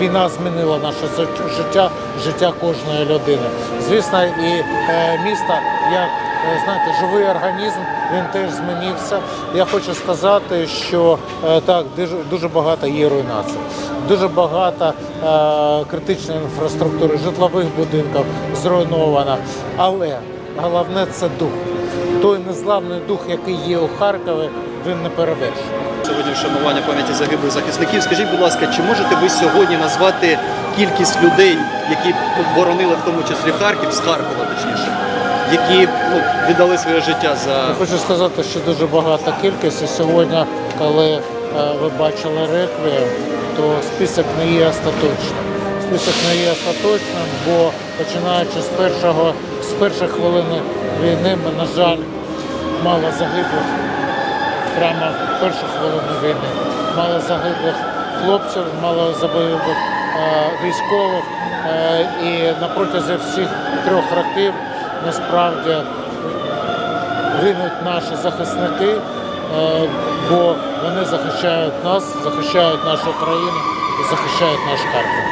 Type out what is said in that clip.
війна змінила наше життя, життя кожної людини. Звісно, і е, місто як е, знаєте, живий організм, він теж змінився. Я хочу сказати, що е, так дуже, багато є руйнацій, дуже багато критичної інфраструктури, житлових будинків зруйновано. Але головне це дух. Той незламний дух, який є у Харкові, він не перевершений. Сьогодні вшанування пам'яті загиблих захисників. Скажіть, будь ласка, чи можете ви сьогодні назвати кількість людей, які боронили в тому числі Харків, з Харкова точніше, які ну, віддали своє життя за Я хочу сказати, що дуже багата кількість. І сьогодні, коли е, ви бачили реквієм, то список не є остаточним. Список не є остаточним, бо починаючи з першого з перших хвилини війни, ми, на жаль, мало загиблих прямо в першу хвилину війни. Мало загиблих хлопців, мало загиблих е, військових. Е, і на протязі всіх трьох років насправді гинуть наші захисники, е, бо вони захищають нас, захищають нашу країну і захищають наш Харків.